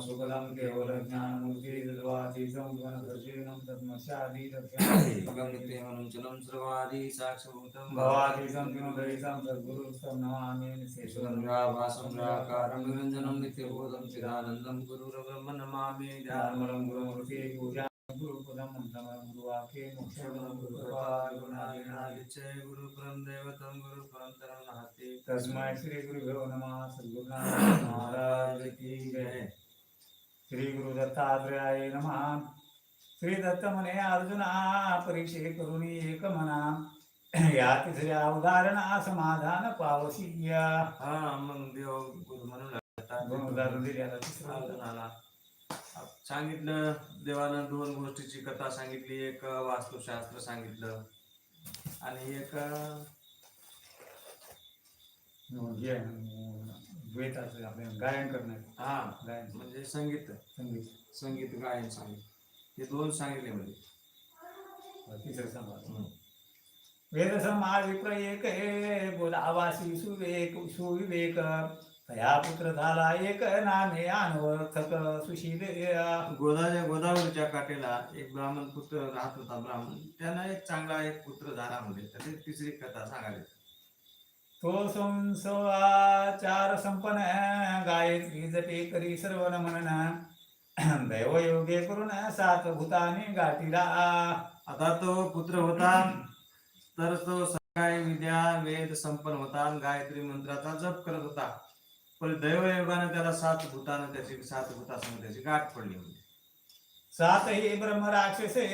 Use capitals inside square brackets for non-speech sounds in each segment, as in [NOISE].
सुखदं केवलं ज्ञानमूर्तिर्वातीतं गुणदर्शिनं तत्मस्यादि दर्शनं नित्यमनुचलं सर्वादि साक्षभूतं भवातीतं गुणदयितं सद्गुरुस्तं नमामि निःशेषं भासं निराकारं निरञ्जनं नित्यबोधं चिदानन्दं गुरुरब्रह्म नमामि ध्यानमलं गुरुमूर्ति पूजा गुरुपदं मन्त्रमलं गुरुवाक्ये मोक्षदं गुरुकृपा गुणादिनादि जय गुरुपरं दैवतं गुरुपरन्तरं नास्ति तस्मै श्री गुरुभ्यो नमः सद्गुरुनाथ महाराज की जय श्री गुरु दत्तात्रयाय नमः. श्री दत्त म्हणे अर्जुना परीक्षे करून एक म्हणा. या तिसऱ्या उदाहरणा समाधान पावसी या. हा मग देव गुरु म्हणून. दोन उदाहरण दिली आता तिसरं. उदाहरण. अर्जुनाला सांगितलं देवानं दोन गोष्टीची कथा सांगितली. एक वास्तुशास्त्र सांगितलं आणि एक हे अं, द्वैताचं आपलं गायन करण्याचं हा गायन. म्हणजे संगीत. संगीत. संगीत गायन सांगितलं हे दोन सांगितले म्हणजे. तिसरं वेद समाज विप्र एक हे बोलावासी सुवेक सुविवेक तया पुत्र झाला एक नामे अनवर्थक सुशील गोदाच्या गोदावरीच्या काठेला एक ब्राह्मण पुत्र राहत होता ब्राह्मण. त्यांना एक चांगला एक पुत्र झाला म्हणजे. त्याची तिसरी कथा सांगायला तो संसवाचार संपन्न गायत्री जपे करी सर्व नमन [CLEARS THROAT] दैव योगे करून सात भूताने गाठीला आता तो पुत्र होता तर तो सकाळी विद्या वेद संपन्न होता गायत्री मंत्राचा जप करत होता. पण दैवयोगाने त्याला सात भूतानं त्याची सात भूतासमोर त्याची गाठ पडली म्हणजे सात हे ब्रह्म राक्षसे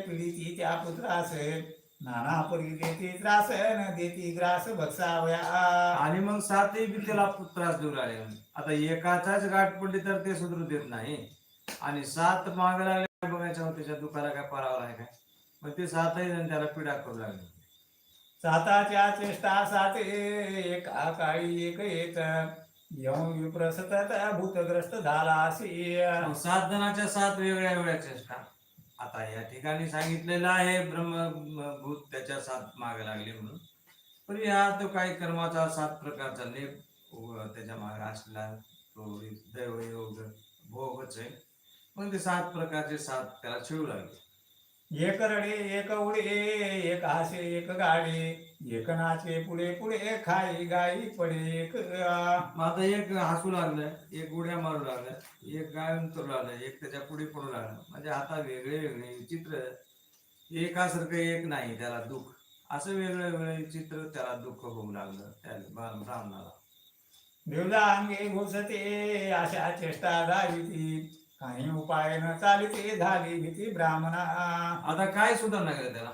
पीडिती त्या पुत्रास. नाना परी देती त्रास न देती ग्रास भक्षावया आणि मग सातही बी त्याला त्रास देऊ लागले आता एकाचाच गाठ पडली तर ते सुधरू देत नाही. आणि सात मागे लागले बघायच्या त्याच्या दुखाला काय परावर आहे काय? मग ते सातही जण त्याला पीडा करू लागले. साताच्या चेष्टा साते एका काळी एक येत. येऊन विप्र सतत भूतग्रस्त झाला सात जणांच्या सात वेगळ्या वेगळ्या चेष्टा. आता या ठिकाणी सांगितलेलं आहे ब्रह्म भूत त्याच्या सात मागे लागले म्हणून. पण या तो काही कर्माचा सात प्रकारचा लेप त्याच्यामागे असला तो दैवयोग भोगच आहे. मग ते सात प्रकारचे सात त्याला छिळू लागले. एक रडे एक उडे एक हासे एक गाडे एक नाचे पुढे पुढे खाई गाई पडे एक आता एक हसू लागलं एक उड्या मारू लागलं एक गायन करू लागलं एक त्याच्या पुढे पडू लागलं. म्हणजे आता वेगळे वेगळे चित्र एकासारखं एक नाही त्याला दुःख. असं वेगळं वेगळे चित्र त्याला दुःख होऊ लागलं त्या ब्रा- ब्राह्मणाला देवला अंगे घुसते अशा चेष्टा धाविती काही उपाय न चालिते झाली भीती ब्राह्मणा. आता काय नाही केलं त्याला?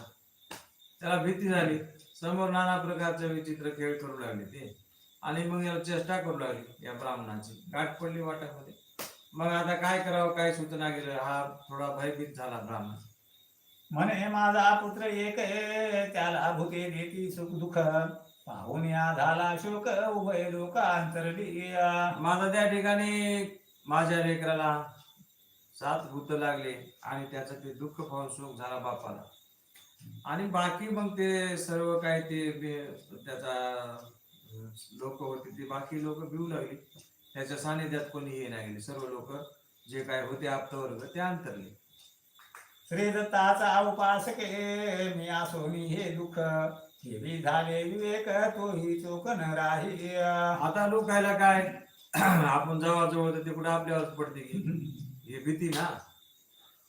त्याला भीती झाली. समोर नाना प्रकारचे विचित्र खेळ करू लागले ते. आणि मग याला चेष्टा करू लागली या ब्राह्मणाची. गाठ पडली वाटामध्ये मग आता काय करावं काय सूचना गेलं हा थोडा भयभीत झाला ब्राह्मण. म्हणे माझा पुत्र एक त्याला भुके देती सुख दुःख. पाहून या झाला शोक उभय लोक अंतरली माझा त्या ठिकाणी माझ्या लेकराला सात भूत लागले आणि त्याचं ते दुःख पाहून शोक झाला बापाला. आणि बाकी मग ते सर्व काय ते त्याचा लोक होते ते बाकी लोक भिवू लागली. त्याच्या सानिध्यात कोणी ये नाही सर्व लोक जे काय होते आप्तवर्ग ते अंतरले. श्री दत्ताचा उपासके मी असोनी हे दुःख. हे झाले विवेक तोही चोक न राही आता लोकायला काय? [CLEARS THROAT] आपण जवळ जवळ ते कुठे आपल्यावर पडते की? [LAUGHS] हे भीती ना.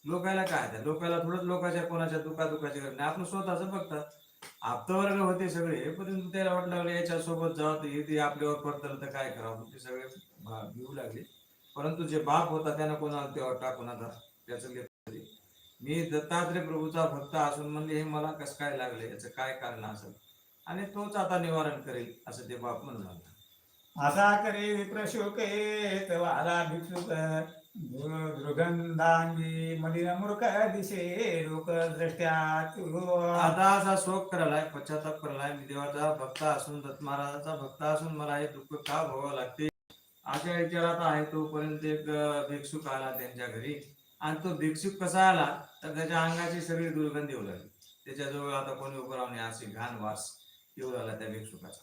लोकायला काय त्या लोकायला थोडंच लोकांच्या कोणाच्या दुखा दुखाचे गरज नाही आपण स्वतःच बघतात आप्तवर्ग होते सगळे परंतु त्याला वाटलं लागले याच्या सोबत जावं हे ते आपल्यावर पडतं तर काय करावं? ते सगळे घेऊ भिवू लागले. परंतु जे बाप होता त्यानं कोणाला तेव्हा टाकून आता त्याचं लेकरं मी दत्तात्रय प्रभूचा भक्त असून म्हणजे हे मला कसं काय लागले? याचं काय कारण असेल? आणि तोच आता निवारण करेल असं ते बाप म्हणून असा करे विप्रशोके तवाला भिक्षुक. दुर्गंधांगी मलिन मूर्ख दिशे लोक द्रष्ट्या आता असा शोक करायलाय पश्चाताप करायलाय. मी देवाचा भक्त असून दत्त महाराजाचा भक्त असून मला हे दुःख का भोगावं लागते? अशा विचारात आहे तोपर्यंत एक भिक्षुक आला त्यांच्या घरी. आणि तो भिक्षुक कसा आला? तर त्याच्या अंगाची सगळी दुर्गंधी येऊ लागली त्याच्याजवळ आता कोणी उभं राहणे अशी घाण वास येऊ लागला त्या भिक्षुकाचा.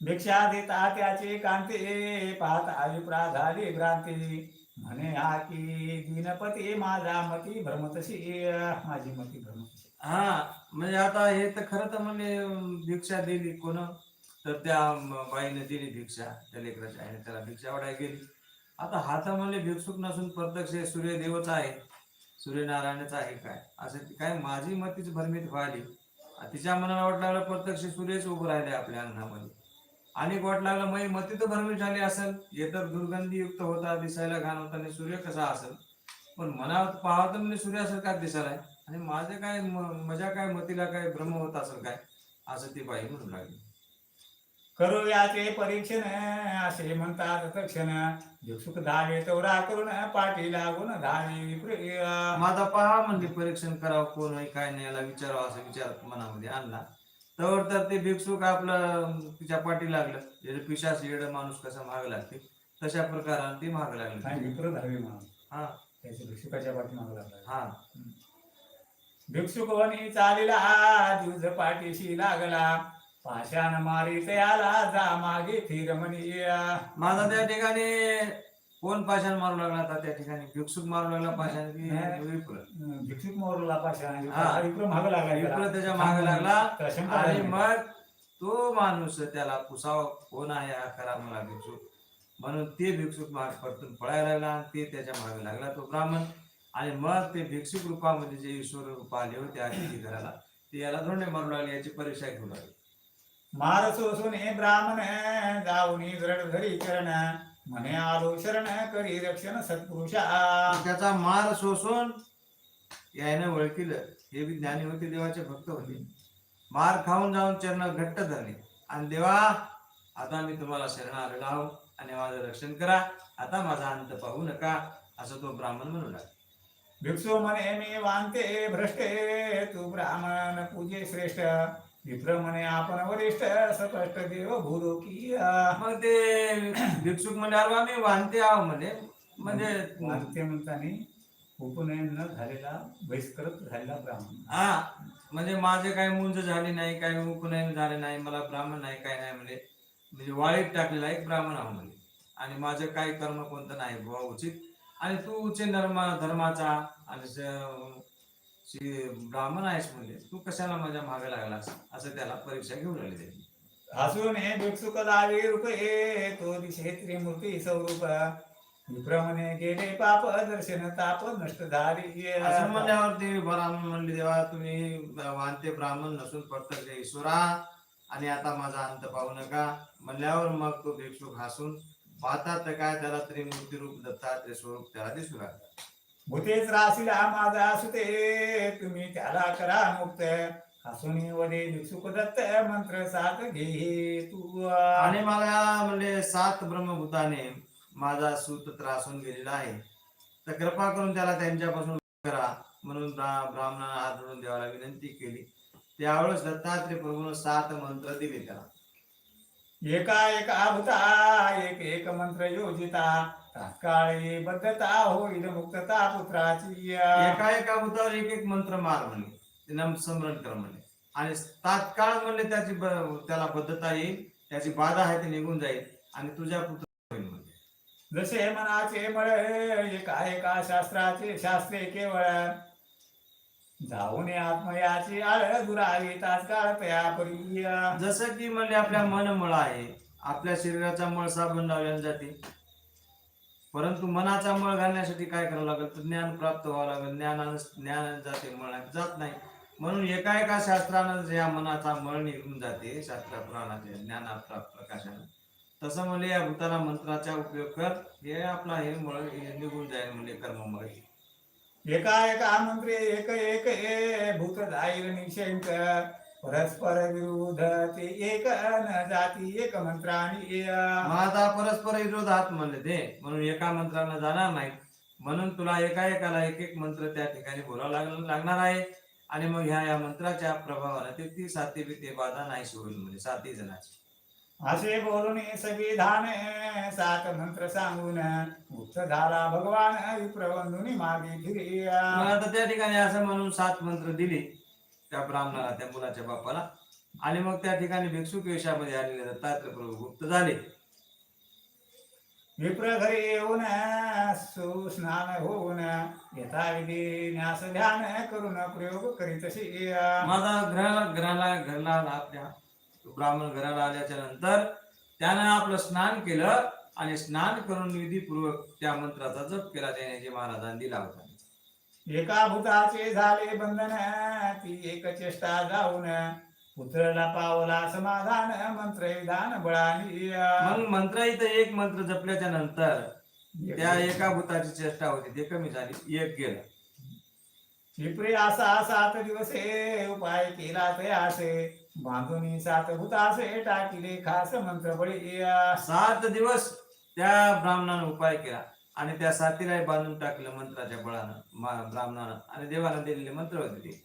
भिक्षा देता त्याचे कांते पाहता विप्रा झाली भ्रांती म्हणे हा की दिनपती माझा मती भ्रमतशी माझी मती भ्रमतशी हा म्हणजे आता हे तर खरं तर म्हणजे भिक्षा दिली कोण? तर त्या बाईने दिली भिक्षा त्या लेकराच्या आईने त्याला भिक्षा वाढायला गेली. आता हा म्हणजे भिक्षुक नसून प्रत्यक्ष हे सूर्यदेवच आहे. सूर्यनारायणच आहे काय? असं काय माझी मतीच भ्रमित व्हायली तिच्या मनाला वाट प्रत्यक्ष सूर्यच उभं राहिले आपल्या अंगणामध्ये. आणि वाट लागलं मग मती तर भ्रमित झाली असेल. हे तर दुर्गंधीयुक्त होता दिसायला घाण होता आणि सूर्य कसा असेल? पण मनात पाहतो म्हणजे सूर्य असेल काय दिसायला? आणि माझे काय मजा काय मतीला काय भ्रम होत असेल काय? असं ती बाई म्हणून लागली. करू याचे परीक्षण असे म्हणतात तक्षण भिक्षुक धावे तेवढा करून पाठी लागून धावे माझा पहा म्हणजे परीक्षण करावं कोण काय नाही याला विचारावं असं विचार मनामध्ये आणला. तर तर ते भिक्षुक आपलं तिच्या पाठी लागलं. पिशाच येड माणूस कसा माग लागते तशा प्रकाराने ती माग नाही लागली विप्र धावे म्हणून हा. त्याच्या भिक्षुकाच्या लागला. हा. भिक्षुक वनी चालिला दिवस पाठीशी लागला. पाषाण मारी तयाला जा मागे फिर म्हणी माझा त्या ठिकाणी कोण पाषाण मारू लागला आता त्या ठिकाणी? भिक्षुक मारू लागला पाषाण की नाही. विप्र भिक्षुक मोरला पाषाण हा. विप्र माग लागला विप्र त्याच्यामागे लागला. शंका आणि. मग तो माणूस त्याला पुसाव कोण आहे हा खरा मला भिक्षुक? म्हणून ते भिक्षुक माग परतून पळायला लागला आणि ते त्याच्यामागे लागला तो ब्राह्मण. आणि मग ते भिक्षुक रूपामध्ये जे ईश्वर रूप आले होते अतिथी घराला ते याला धोंडे मारू लागले याची परीक्षा घेऊ लागली. मार सोसून हे ब्राह्मण जाऊनी जरड घरी चरण. म्हणे आलो शरण करी रक्षण सत्पुरुषा त्याचा मार शोषून याने ओळखीलं हे बी ज्ञानी होते देवाचे भक्त होते मार खाऊन जाऊन चरण घट्ट धरले आणि देवा आता मी तुम्हाला शरण आहो आणि माझं रक्षण करा आता माझा अंत पाहू नका असं तो ब्राह्मण म्हणू लागला भिक्षू म्हणे मी वांते भ्रष्टे तू ब्राह्मण पूजे श्रेष्ठ विप्र म्हणे आपण वरिष्ठ सपष्ट देव भूलोकी मग ते भिक्षुक म्हणजे अरे बा मी वानते आहो म्हणे. म्हणजे वांते म्हणताना उपनयन न झालेला बहिष्कृत झालेला ब्राह्मण. हा म्हणजे माझे काही मुंज झाली नाही काही उपनयन झाले नाही मला ब्राह्मण नाही काय नाही म्हणजे म्हणजे वाळीत टाकलेला एक ब्राह्मण आहो म्हणजे आणि माझं काही कर्म कोणतं नाही बुवा उचित. आणि तू उच्च धर्म धर्माचा आणि ब्राह्मण आहेस म्हणजे तू कशाला माझ्या मागे लागलास? असं त्याला परीक्षा घेऊन आली त्याची. हसून हे भिक्षुक दावी रूपे तो दिशे त्रिमूर्ती स्वरूप. विप्र म्हणे गेले पाप दर्शन ताप नष्ट झाली. असं ब्राह्मण म्हणले देवा तुम्ही वानते ब्राह्मण नसून प्रत्यक्ष ईश्वरा आणि आता माझा अंत पाहू नका. म्हणल्यावर मग तो भिक्षुक हसून पाहतात तर काय? त्याला त्रिमूर्ती रूप दत्तात्रेय स्वरूप त्याला दिसू लागतात. भूतेच राशीला माझा सुते तुम्ही त्याला करा मुक्त. हसुनी वदे भिक्षुक दत्त मंत्र सात घे तू. आणि मला म्हणजे सात ब्रह्मभूताने माझा सूत त्रासून गेलेला आहे. तर कृपा करून त्याला त्यांच्यापासून करा. म्हणून ब्राह्मणाला हात देवाला विनंती केली. त्यावेळेस दत्तात्रेय प्रभून सात मंत्र दिले त्याला. एका एका भूता एक एक मंत्र योजिता तात्काळी बद्धता होईल मुक्तता पुत्राची. एका एका भूतावर एक एक मंत्र मार म्हणे नाम स्मरण कर म्हणे. आणि तात्काळ म्हणले त्याची ब- त्याला बद्धता येईल त्याची बाधा आहे ती निघून जाईल आणि तुझ्या पुत्र होईल म्हणजे जसे मनाचे मळ एका एका शास्त्राचे शास्त्रे केवळ जाऊन आत्मयाची आळ दुरावी तात्काळ तया जसं की म्हणजे आपल्या मन मळ आहे. आपल्या शरीराचा मळ साबण लावल्याने जाते. परंतु मनाचा मळ घालण्यासाठी काय करावं लागेल? तर ज्ञान प्राप्त व्हावं लागेल. ज्ञानानं ज्ञान जाते मळ जात नाही. म्हणून एका एका शास्त्रानं या मनाचा मळ निघून जाते शास्त्र पुराणाचे ज्ञाना प्राप्त प्रकाशानं तसं म्हणजे या भूताला मंत्राचा उपयोग कर. हे आपला हे मळ निघून जाईल म्हणजे कर्ममळ एका एका एक एक हे भूत जाईल निशंक. परस्पर विरुद्ध ते एक न जाती एक मंत्राणी मग आता परस्पर विरोधात म्हणले ते. म्हणून एका मंत्रानं जाणार नाही. म्हणून तुला एका एकाला एक एक मंत्र त्या ठिकाणी बोलावं लाग- लागणार आहे. आणि मग ह्या या मंत्राच्या प्रभावाने ते ती साती बी ते बाधा नाही होईल म्हणजे साती जणाची असे बोलून संविधान सात मंत्र सांगून मुक्त झाला भगवान विप्रवंदुनी मागे फिरे मग आता त्या ठिकाणी असं म्हणून सात मंत्र दिले त्या ब्राह्मणाला त्या मुलाच्या बापाला. आणि मग त्या ठिकाणी भिक्षुक वेशामध्ये आलेले दत्तात्रय प्रभू गुप्त झाले. विप्र घरी येऊन सुस्नान होऊन यथा विधी न्यास ध्यान करून प्रयोग करीतशी माझा घराला घराला घरला आपल्या ब्राह्मण घराला आल्याच्यानंतर त्यानं आपलं स्नान केलं आणि स्नान करून विधीपूर्वक त्या मंत्राचा जप केला त्याने जे महाराजांनी दिला होता. एका भूताचे झाले बंधन ती एक चेष्टा जाऊन पुत्रला पावला समाधान मंत्र विधान बळानी मग मंत्र इथं एक मंत्र जपल्याच्या नंतर त्या एका भूताची चेष्टा होती ते कमी झाली एक गेलं. विप्रे असा सात दिवसे उपाय केला ते असे बांधुनी सात भूतासे टाकिले खास मंत्र बळी सात दिवस त्या ब्राह्मणानं उपाय केला आणि त्या साथीलाही बांधून टाकलं मंत्राच्या बळानं ब्राह्मणानं. आणि देवाला दिलेले मंत्र होते ते.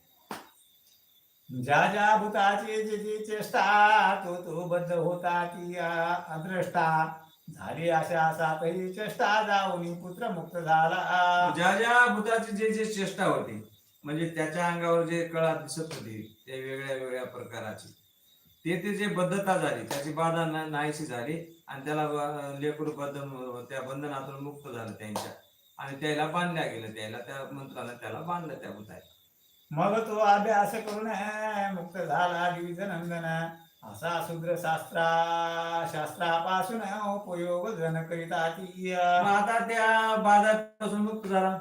ज्या ज्या भूताची जी जी चेष्टा तो तो बद्ध होता ती अद्रष्टा. झाली अशा सातही चेष्टा जाऊन पुत्र मुक्त झाला. ज्या ज्या भूताची जे जे चेष्टा होती म्हणजे त्याच्या अंगावर जे कळा दिसत होती ते वेगळ्या वेगळ्या प्रकाराची. ते ते जे बद्धता झाली त्याची बाधा नाहीशी झाली आणि त्याला ब- लेकरू बद्ध त्या बंधनातून मुक्त झालं त्यांच्या. आणि त्याला बांधल्या गेलं त्याला त्या मंत्रानं त्याला बांधलं त्या भूताला मग तो अभ्यास करून मुक्त झाला द्विज नंदन असा शूद्र शास्त्रा शास्त्रापासून उपयोग जन करिता आता त्या बाधापासून मुक्त झाला.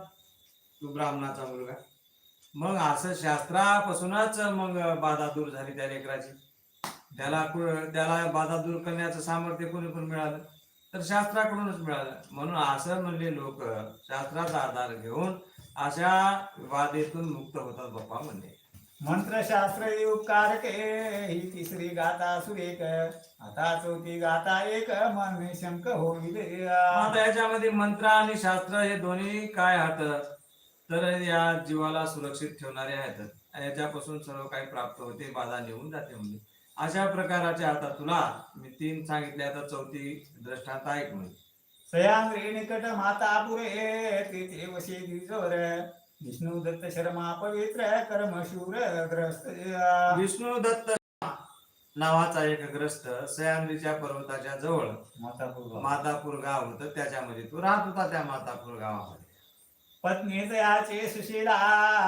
तो ब्राह्मणाचा मुलगा. मग असं शास्त्रापासूनच मग बाधा दूर झाली त्या लेकराची. त्याला त्याला बाधा दूर करण्याचं सामर्थ्य कोणी पण मिळालं तर शास्त्राकडूनच मिळालं. म्हणून असं म्हणले लोक शास्त्राचा आधार घेऊन अशा बाधेतून मुक्त होतात बाप्पा म्हणले. मंत्रशास्त्र उपकार के ही तिसरी गाथा सुरेख आता चौथी गाथा एक मन शंक होईल आता याच्यामध्ये मंत्र आणि शास्त्र हे दोन्ही काय आहेत तर या जीवाला सुरक्षित ठेवणारे आहेत. याच्यापासून सर्व काही प्राप्त होते बाधा निघून जाते म्हणजे. अशा प्रकाराचे आता तुला मी तीन सांगितले आता चौथी दृष्टांत ऐक म्हणजे. सयांद्री निकट माता पुरे वशी द्विजोर विष्णू दत्त शर्मा पवित्र कर्म शूर ग्रस्त. विष्णू दत्त नावाचा एक ग्रस्त सह्याद्रीच्या पर्वताच्या जवळ मातापूर मातापूर गाव होतं. त्याच्यामध्ये तो राहत होता त्या मातापूर गावामध्ये. पत्नी तयाचे सुशीला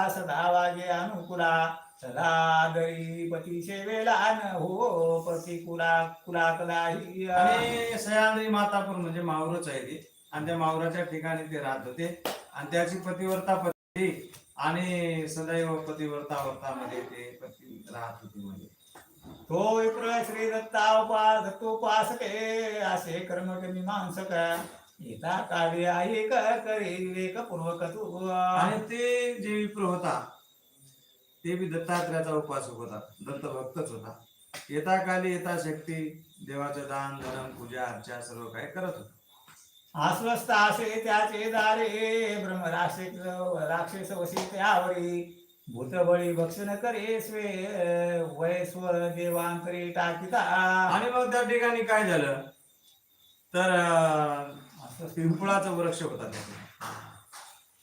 सदा वागे अनुकुला सदा दरी पती सेवेला न हो पती कुला कुला कदाही आणि सह्याद्री मातापूर म्हणजे मावरच आहे ते. आणि त्या मावराच्या ठिकाणी ते राहत होते. आणि त्याची पतिव्रता पती आणि सदैव पतिव्रता व्रतामध्ये ते पती राहत होती म्हणजे. तो विप्र श्री दत्ता उपा दत्तोपासके असे कर्म मीमांसक. येता काव्य ऐक करे विवेक पूर्वक तू आणि ते जे विप्र होता ते बी दत्तात्रयाचा उपासक होता दत्त भक्तच होता. येता काली येता शक्ती देवाचं दान धर्म पूजा अर्चा सर्व काही करत होता. आश्वस्त असे त्याचे दारे ब्रह्म राक्षस राक्षस वशी त्यावरी. भूतबळी भक्षण करे स्वे वैस्व देवांतरे टाकिता. आणि मग त्या ठिकाणी काय झालं? तर पिंपळाचा वृक्ष होता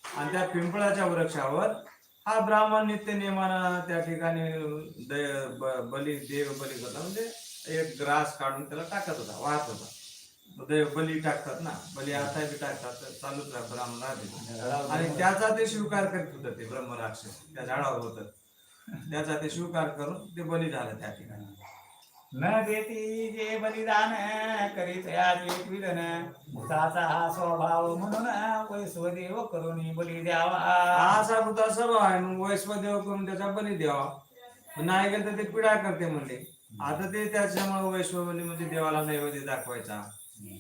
आणि त्या पिंपळाच्या वृक्षावर हा ब्राह्मण नित्य नियमानं त्या ठिकाणी बली देव बली करता म्हणजे एक ग्रास काढून त्याला टाकत होता वाहत होता. देव बली टाकतात ना बली आता बी टाकतात चालूच राहत ब्राह्मण आणि त्याचा ते स्वीकार करीत होतं ते ब्रह्मराक्ष त्या झाडावर होत. त्याचा ते स्वीकार करून ते बली झालं त्या ठिकाणी. न देती जे बलिदान करीत याचे विधन. भूताचा हा स्वभाव म्हणून वैश्वदेव करून बली द्यावा. हा असा भूता सर्व आहे मग वैश्वदेव करून त्याचा बली द्यावा. नाही गेलं तर ते पिढा करते म्हणले. आता ते त्याच्यामुळे वैश्वबली म्हणजे देवाला नैवेद्य दाखवायचा.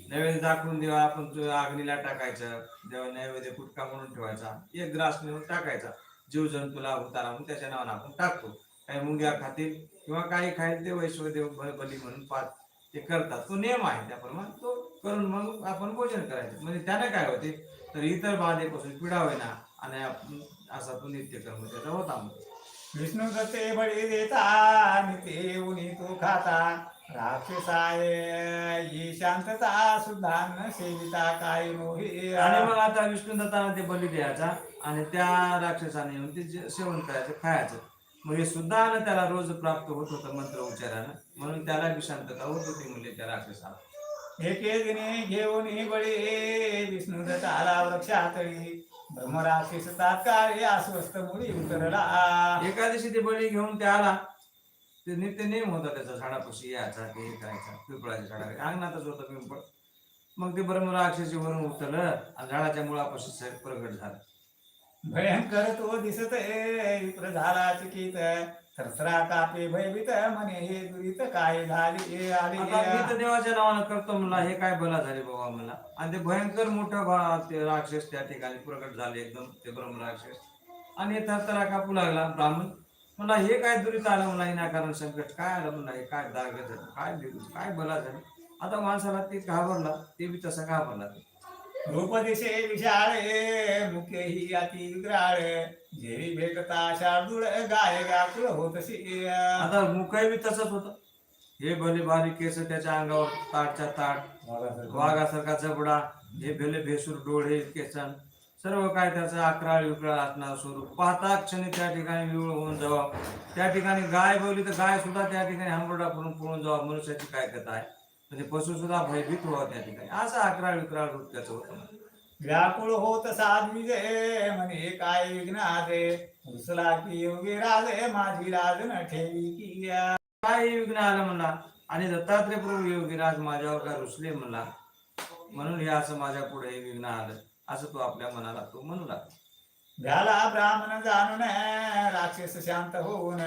नैवेद्य दाखवून देवा आपण अग्नीला टाकायचं. देवा नैवेद्य कुटका म्हणून ठेवायचा. एक ग्रास नेऊन टाकायचा. जीव जंतूला उतारा म्हणून त्याच्या नावानं आपण टाकतो. काही मुंग्या खातील किंवा काही खाईल ते वैश्वदेव बली म्हणून पाच ते करतात. तो नियम आहे त्याप्रमाणे तो करून मग आपण भोजन करायचं. म्हणजे त्याने काय होते? तर इतर बाधेपासून पिढा होईना आणि आपण असा तो नित्यकर्म त्याचा होता मग. विष्णू दत्ते बळी देता आणि ते उनी तो खाता. राक्षसाय ही शांतता सुद्धा न सेविता काय मोही आणि मग आता विष्णुदत्तानं ते बली द्यायचा आणि त्या राक्षसाने येऊन ते सेवन करायचं खायचं. मग हे सुद्धा ना त्याला रोज प्राप्त होत होतं मंत्र उच्चारानं. म्हणून त्याला बी शांतता होत होती म्हणजे त्या राक्षसाला. एके दिने घेऊन बळी विष्णू दत्ताला वृक्षातळी. ब्रह्मराक्षस तात्काळी अस्वस्थ मुळी उतरला. एकादशी ते बळी घेऊन ते आला. ते नित्य नेम होता त्याचा झाडापाशी यायचा ते हे करायचा पिंपळाच्या झाडा अंगणातच होतं पिंपळ. मग ते ब्रह्मराक्षसी वरून उतरलं आणि झाडाच्या मुळापाशी प्रगट झालं. भयंकर तो दिसत ए, विप्र झाला चकित थरथरा कापे भयभीत म्हणे हे दुरित काय झाले ए आता मी तर आले देवाच्या नावानं करतो म्हणला हे काय बला झाले बाबा मला आणि ते भयंकर मोठं भा- ते राक्षस त्या ठिकाणी प्रकट झाले एकदम ते ब्रह्मराक्षस आणि हे थरथरा कापू लागला ब्राह्मण. म्हणला हे काय दुरीत आलं म्हणला विनाकारण संकट. काय आलं म्हणला हे काय दाग झालं काय दिवस काय बला झालं? आता माणसाला ते घाबरला ते बी तसा घाबरला. ते रूप दिसे विशाळे मुख्य ही अति विक्राळ जेवी भेटता शार्दूळ गाय गाकुळ होतशी. आता मुखही बी तसंच होतं. हे भले बारीक केस त्याच्या अंगावर ताटच्या ताट वाघासारखा. जबडा हे भेले भेसूर डोळे केसन सर्व काय त्याचं अकराळ विकराळ असणार स्वरूप. पाहता क्षणी त्या ठिकाणी विवळ होऊन जावा. त्या ठिकाणी गाय बोलली तर गाय सुद्धा त्या ठिकाणी हांबरडा पडून पळून जावा. मनुष्याची काय कथा आहे? म्हणजे पशु सुद्धा भयभीत व्हावा त्या ठिकाणी. असं अकराळ विकराळ रूप त्याचं होतं व्याकुळ होत साध्विजे म्हणे काय विघ्नादे उचला की योगी राजे माझी राज न ठेवी की काय विघ्न आलं म्हणला? आणि दत्तात्रय प्रभू योगीराज माझ्यावर काय रुसले म्हणला? म्हणून हे असं माझ्या पुढे विघ्न आलं असं तो आपल्या मनाला तो म्हणू लागला. झाला ब्राह्मण जाणून राक्षस शांत होऊन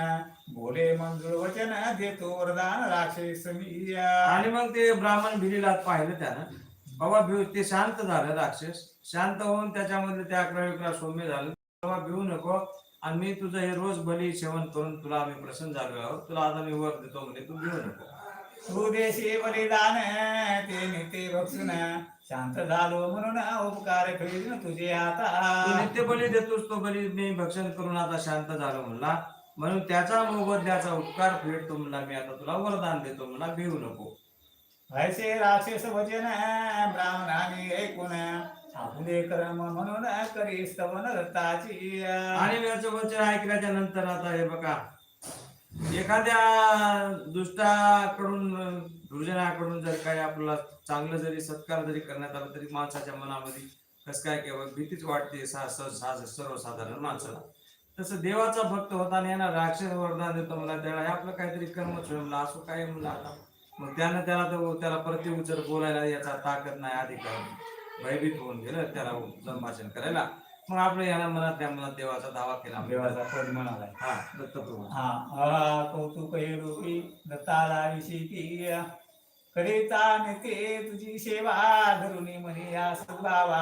बोले मंजूळ वचन देतो वरदान राक्षस मी. आणि मग ते ब्राह्मण भिरीला पाहिलं त्यानं. बाबा भिऊ ते शांत झालं राक्षस. शांत होऊन त्याच्यामध्ये त्या अकरा विकरा सौम्य झालं. बाबा भिऊ नको. आणि मी तुझं हे रोज बली सेवन करून तुला आम्ही प्रसन्न झालो आहोत. तुला आता मी वर देतो म्हणजे तू भिऊ नको. तू देशी बलिदान ते निते बक्षून शांत झालो म्हणून उपकार करीन तुझे आता. नित्य बली देतोस तो बली मी भक्षण करून आता शांत झालो म्हणला. म्हणून त्याचा मोबदल्याचा उपकार फेडतो म्हणला मी. आता तुला वरदान देतो म्हणला भिवू नको. ऐसे राक्षस वचन ब्राह्मणाने ऐकून आपुले कर्म म्हणून करी स्तवन दत्ताची आणि याचं वचन ऐकल्याच्या नंतर आता हे बघा एखाद्या दुष्टाकडून दुर्जनाकडून जर काही आपल्याला चांगलं जरी सत्कार जरी करण्यात आला तरी माणसाच्या मनामध्ये कसं काय केवळ भीतीच वाटते सर्वसाधारण माणसाला. तसं देवाचा भक्त होता आणि यांना राक्षस वरदान देतो मला त्याला हे आपलं काहीतरी कर्मच म्हणलं असं काय म्हणलं आता. मग त्यानं त्याला तर त्याला प्रतिउत्तर बोलायला याचा ताकद नाही अधिकार भयभीत होऊन गेलं त्याला संभाषण करायला. मग आपलं याला मनात त्या मनात देवाचा दावा केला. देवाचा पद म्हणाला हा दत्तप्रभू. हा अहा कौतुक हे रूपी दत्ताला विषयी करिता नेते तुझी सेवा धरुणी म्हणे या बाबा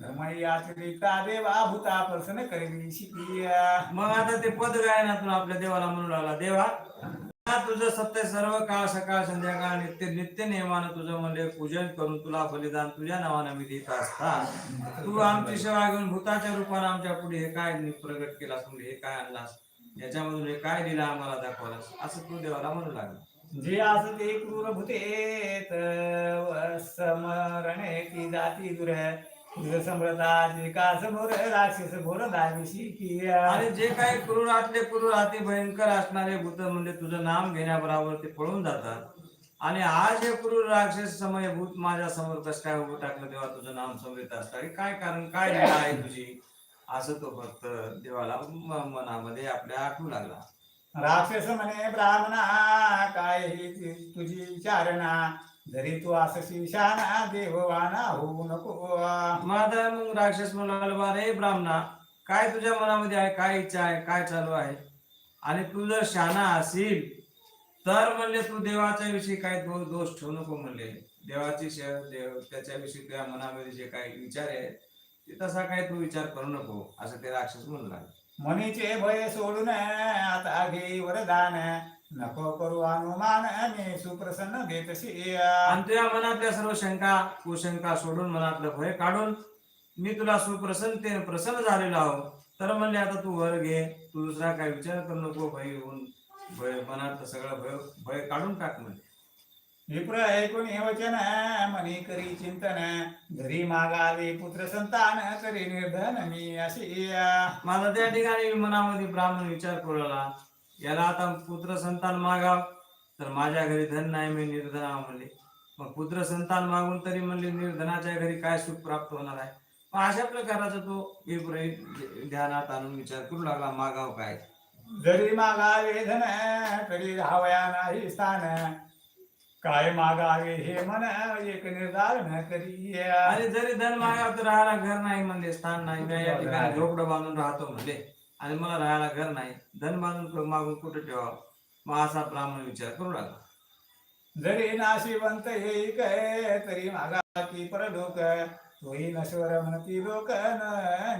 धर्म याचरिता देवा भूता प्रसन्न करवी शिकी मग आता ते पद गायनातून आपल्या देवाला म्हणू लागला देवा हा तुझं सत्य सर्व काळ सकाळ संध्याकाळ नित्य नित्य नियमानं तुझं म्हणजे पूजन करून तुला बलिदान तुझ्या नावानं मी देत असता तू आमची सेवा घेऊन भूताच्या रूपानं आमच्या पुढे हे काय प्रगट केलास म्हणजे हे काय आणलास याच्यामधून हे काय दिलं आम्हाला दाखवलास असं तू देवाला म्हणू लागला. जे आस ते क्रूर भूतेत समरणे की जाती दुर समोर आणि जे काही क्रूर आतले क्रूर अति भयंकर असणारे भूत म्हणजे तुझं नाम घेण्याबरोबर ते पळून जातात. आणि आज हे क्रूर राक्षस समय भूत माझ्यासमोर कसं काय उभं टाकलं तेव्हा तुझं नाम समृद्ध असतं? हे काय कारण काय लीला आहे तुझी? असं तो भक्त देवाला मनामध्ये आपल्या आठवू लागला. राक्षस म्हणे ब्राह्मणा काय तुझी विचारणा जरी तू असशी शाना देववाना होऊ नको मग राक्षस म्हणाला बा रे ब्राह्मणा काय तुझ्या मनामध्ये आहे? काय इच्छा आहे? काय चालू आहे? आणि तू जर शाना असील तर म्हणले तू देवाच्या विषयी काय दोष ठेवू नको म्हणले. देवाची देव त्याच्याविषयी तुझ्या मनामध्ये जे काही विचार आहे ते तसा काय तू विचार करू नको असं ते राक्षस म्हणू लागले मनीचे भय सोडून आता घे वरदान. नको करू अनुमान मी सुप्रसन्न आणि तुझ्या मनातल्या सर्व शंका कुशंका सोडून मनातलं भय काढून मी तुला सुप्रसन्नतेने प्रसन्न झालेलो आहो. तर म्हणले आता तू वर घे. तू दुसरा काय विचार करू नको भय होऊन भय मनात सगळं भय भय काढून टाक म्हणजे विप्र ऐकून हे वचन मनी करी चिंतन. घरी मागावे पुत्र संतान करी निर्धन मी अशी माझा त्या ठिकाणी मनामध्ये ब्राह्मण विचार करू लागला याला आता पुत्र संतान मागाव. तर माझ्या घरी धन नाही मी निर्धन म्हणले मग पुत्र संतान मागून तरी म्हणले निर्धनाच्या घरी काय सुख प्राप्त होणार आहे? मग अशा प्रकाराचा तो विपरीत ध्यानात आणून विचार करू लागला मागाव काय? जरी मागावे धन तरी राहावया नाही स्थान. काय मागावे हे मन एक निर्धार न करी आणि जरी धन मागाव तर राहायला घर नाही म्हणले स्थान नाही. या ठिकाणी झोपडं बांधून राहतो म्हणले. आणि मला राहायला घर नाही. धन बांधून मागून कुठं ठेवावं? मग असा ब्राह्मण विचार करू लागला. जरी नाशिवंत एक तरी मागा की परलोक. तोही नश्वर म्हणती लोक न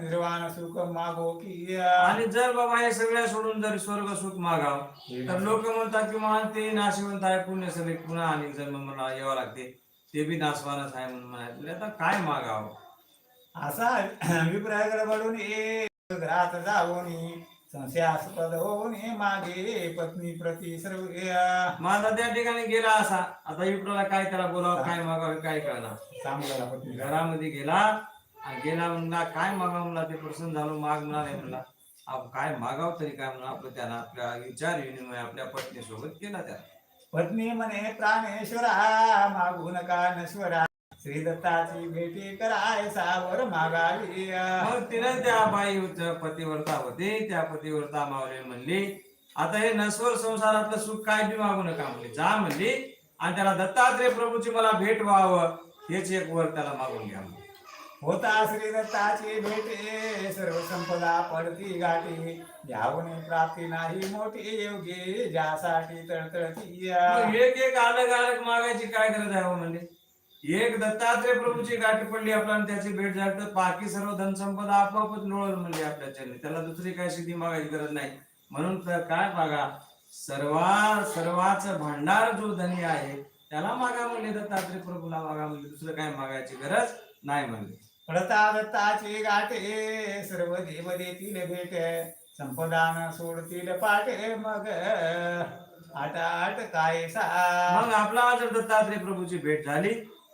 निर्वाण सुख मागो की आणि जर बाबा हे सगळ्या सोडून जर स्वर्ग सुख मागाव तर लोक म्हणतात की मला ते नाशिवंत आहे पुण्य सगळे पुन्हा आणि जन्म मला यावं लागते. ते बी नाशवानच आहे म्हणून म्हणाले. आता काय मागावं? असा विप्रायकडे बळून एक घरात जाऊन संशयास्पद होऊन मागे पत्नी प्रती सर्व माझा त्या ठिकाणी गेला असा. आता युट्यूबला काय त्याला बोलावं काय मागावं काय कळणार? सांगला पत्नी घरामध्ये गेला. आणि गेला म्हणला काय मागावं? म्हणला ते प्रसन्न झालो माग म्हणाले म्हणला आप काय मागाव तरी काय? म्हणून आपलं त्यानं आपल्या विचार विनिमय आपल्या पत्नी सोबत केला त्या पत्नी म्हणे प्राणेश्वरा मागू नका नश्वरा श्री दत्ताची भेटी कराय सावर मागावी मग तिनं त्या बाई पतिव्रता होते त्या पतिव्रता मावले म्हणली आता हे नश्वर संसारातलं सुख काय बी मागू नका म्हणली जा म्हणली आणि त्याला दत्तात्रय प्रभूची मला भेट व्हावं हेच एक वर त्याला मागून घ्या. होता श्री दत्ताची भेटे सर्व संपदा पडती गाठी यावून प्राप्ती नाही मोठी योगी ज्यासाठी तळतळती एक एक अलग अलग मागायची काय गरज आहे म्हणजे एक दत्तात्रय प्रभूची गाठ पडली आपल्याला त्याची भेट झाली तर बाकी सर्व धनसंपदा आपोआपच लोळल म्हणजे आपल्या चरणी. त्याला दुसरी काय सिद्धी मागायची गरज नाही. म्हणून तर काय मागा? सर्वा सर्वाचं भांडार जो धनी आहे त्याला मागा म्हणले दत्तात्रय प्रभूला मागा म्हणले. दुसरं काय मागायची गरज नाही म्हणले. पडता दत्ताची गाठे सर्व देव देतील भेट संपदान सोडतील पाटे मग. आट आट काय सा मग आपला जर दत्तात्रय प्रभूची भेट झाली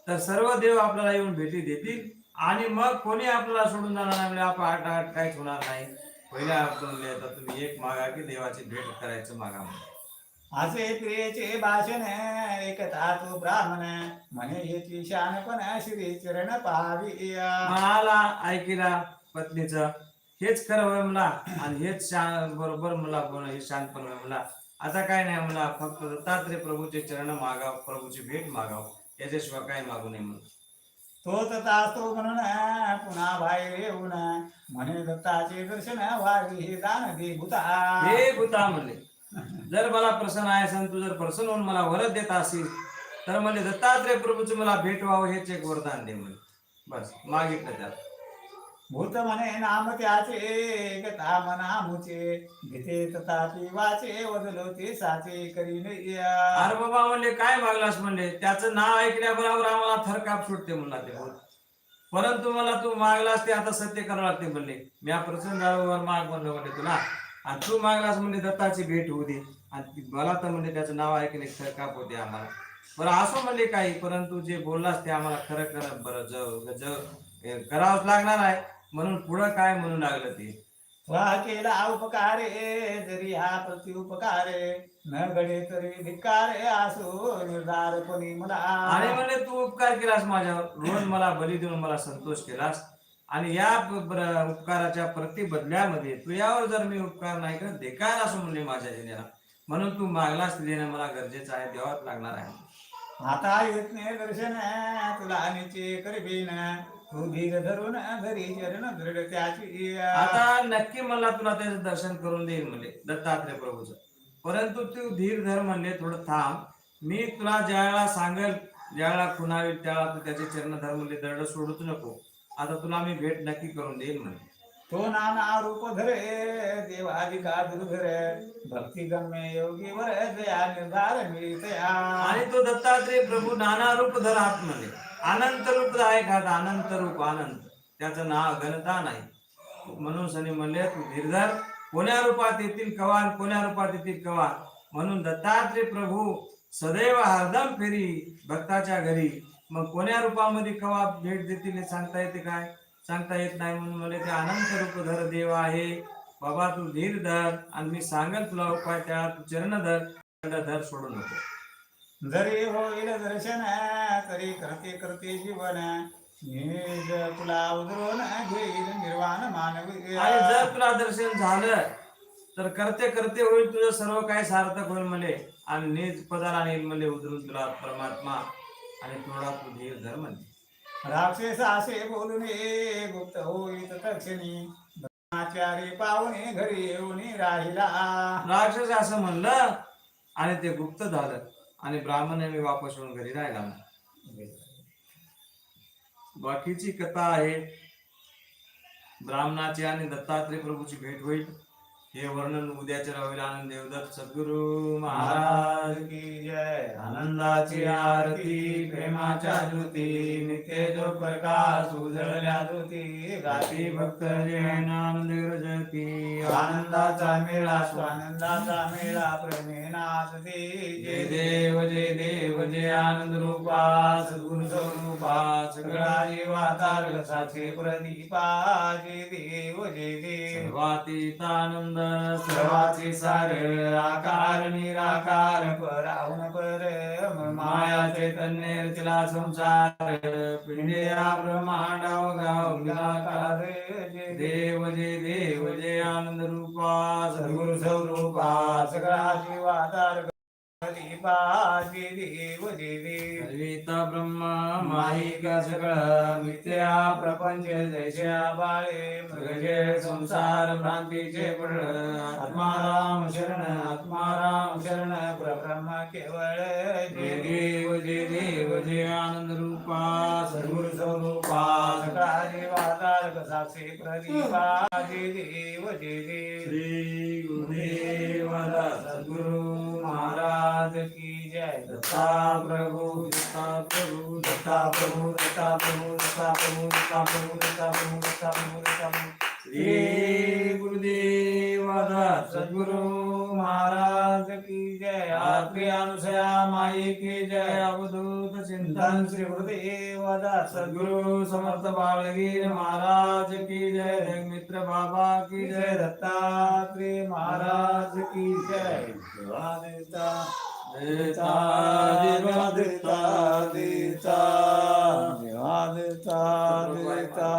तर सर्व देव आपल्याला येऊन भेटी देतील. आणि मग कोणी आपल्याला सोडून जाणार नाही म्हणजे आपण आठ आठ काहीच होणार नाही. पहिल्या आपण आता तुम्ही एक मागा की देवाची भेट करायचं मागा. असे प्रियेचे भाषण एकता तो ब्राह्मण म्हणे याची शानपण श्री चरण पाहावी मला ऐकिला पत्नीचं. हेच खरं होय मला आणि हेच शा- बरोबर मला बोल हे शांतपण होय मला आता काय नाही मला फक्त दत्तात्रय प्रभूचे चरण मागाव प्रभूची भेट मागाव. याच्याशिवाय काय मागू नये म्हणून. तोच तास्तो म्हणून पुन्हा बाहेर येऊन म्हणे दत्ताचे दर्शन व्हावी हे दान दे भूता. हे भूता म्हणले. जर मला प्रसन्न आहे असेल तू जर प्रसन्न होऊन मला वरद देत असेल तर म्हणले दत्तात्रय प्रभूचं मला भेट व्हावं हेच एक वरदान दे म्हणे बस मागितलं त्यात. भूत म्हणे नाम त्याचे एकता मना मुचे भीते तथापि वाचे वदलो ते साचे करी अरे बाबा म्हणले काय मागलास म्हणले? त्याचं नाव ऐकल्याबरोबर आम्हाला थरकाप सुटते म्हणला ते बोल परंतु मला तू मागलास ते आता सत्य करावं लागते म्हणले. मी हा माग म्हणलो म्हणले तुला. आणि तू मागलास म्हणजे दत्ताची भेट होऊ दे. आणि मला तर म्हणजे त्याचं नाव ऐकले थरकाप होते आम्हाला. बरं असं म्हणले काही परंतु जे बोललास ते आम्हाला खरं खरं बरं ज ज करावंच लागणार आहे. म्हणून पुढं काय म्हणू लागलं ते? वा केला उपकारे जरी हा प्रत्युपकारे न घडे तरी धिक्कारे असो निर्धार कोणी मला. आणि म्हणे तू उपकार केलास माझ्यावर. रोज मला बली देऊन मला संतोष केलास. आणि या उपकाराच्या प्रतिबदल्यामध्ये तू यावर जर मी उपकार नाही करत देकार असं म्हणले माझ्या जिनेला म्हणून तू मागलास ते देणं मला गरजेचं आहे द्यावाच लागणार आहे. आता येत नाही दर्शन तुला निचे करबीन. धीर धरी आता नक्की मला तुला त्याचं दर्शन करून देईल म्हणले दत्तात्रय प्रभूचं. परंतु तू धीर धर म्हणले थोडं थांब. मी तुला ज्यावेळेला सांगेल ज्यावेळेला खुणावेल त्यावेळेला तू त्याचे चरण धर म्हणले दरड सोडूच नको. आता तुला मी भेट नक्की करून देईल म्हणले तो नाना रूप धरे देवाधिका दुर्धर भक्ती गम्य योगी वर दया निर्धार मिळतया आणि तो दत्तात्रय प्रभू नाना रूप धर हात मध्ये अनंत रूप आहे खात अनंत रूप अनंत. त्याचं नाव घनता नाही. म्हणून सनी म्हणले तू धीरधर. कोण्या रूपात येतील कवा आणि कोण्या रूपात येतील कवान म्हणून दत्तात्रय प्रभू सदैव हरदम फेरी भक्ताच्या घरी. मग कोण्या रूपामध्ये कवा भेट देतील हे सांगता येते काय? सांगता येत नाही म्हणून म्हणले ते अनंत रूप धर देव आहे. बाबा तू धीर धर आणि मी सांगेल तुला उपाय त्या तू चरण धर धर सोडू नको. जरी होईल दर्शन तरी करते करते जीवन. निज तुला उधरून घेईल निर्वाण मानवी. आणि जर तुला दर्शन झालं तर करते करते होईल तुझं सर्व काही सार्थक होईल मले. आणि निज पदाला नेईल मले उतरून तुला परमात्मा. आणि थोडा तू धीर धर म्हणते राक्षस असे बोलून गुप्त होईत तक्षणी. ब्रह्माचारी पाहुणे घरी येऊन राहिला. राक्षस असं म्हणलं आणि ते गुप्त झालं. आणि ब्राह्मण मी वापस येऊन घरी राहिला बाकीची कथा आहे. ब्राह्मणाची आणि दत्तात्रय प्रभूची भेट होईल. हे वर्णन उद्याच्या राहील आनंद देवदत्त सद्गुरु महाराज की जय. आनंदाची आरती प्रेमाच्या ज्योती नित्य जो प्रकाश उजळल्या ज्योती गाती भक्त जैन आनंद जयती आनंदाचा मेळा स्वानंदाचा मेळा प्रेमेनाथ जय देव जय देव जय आनंद रूपा सद्गुरु स्वरूपा सगळा जीवातार कसाचे प्रदीपा. जय देव जय देव. सर्वातीत आनंद सर्वाचे सार आकार निराकार पराहुन पर माया चैतन्य तिला संसार पिंडिया ब्रह्मांड गाव निराकार देव जे देव जे आनंद रूपा सद्गुरु स्वरूपा सगळा जीवातार प्रदीपा जय देव देव. सर्विता ब्रह्मा माईक सगळं मिथ्या प्रपंच जैशा बाळे मृगजे संसार भ्रांतीचे पड आत्माराम शरण आत्माराम शरण प्रब्रह्म केवळ जय देव जय देव जय आनंद रूपा सद्गुरु स्वरूपा सगळा जीवातार साक्षी प्रदीपा जय देव जय देव. श्री गुरुदेव सद्गुरु महाराज की जय। दत्ता प्रभु दत्ता प्रभु दत्ता प्रभु दत्ता प्रभु दत्ता प्रभु दत्ता प्रभु दत्ता प्रभु दत्ता प्रभु दत्ता प्रभु। श्री गुरुदेवादा सद्गुरु महाराज की जय आत्मीयानुसया माई की जय अवधूत चिंतन श्री गुरुदेवादा सद्गुरु समर्थ बालगीर महाराज की जय मित्र बाबा की जय दत्तात्री महाराज की जय देवता देता देवा देवता देता देवा देवता देवता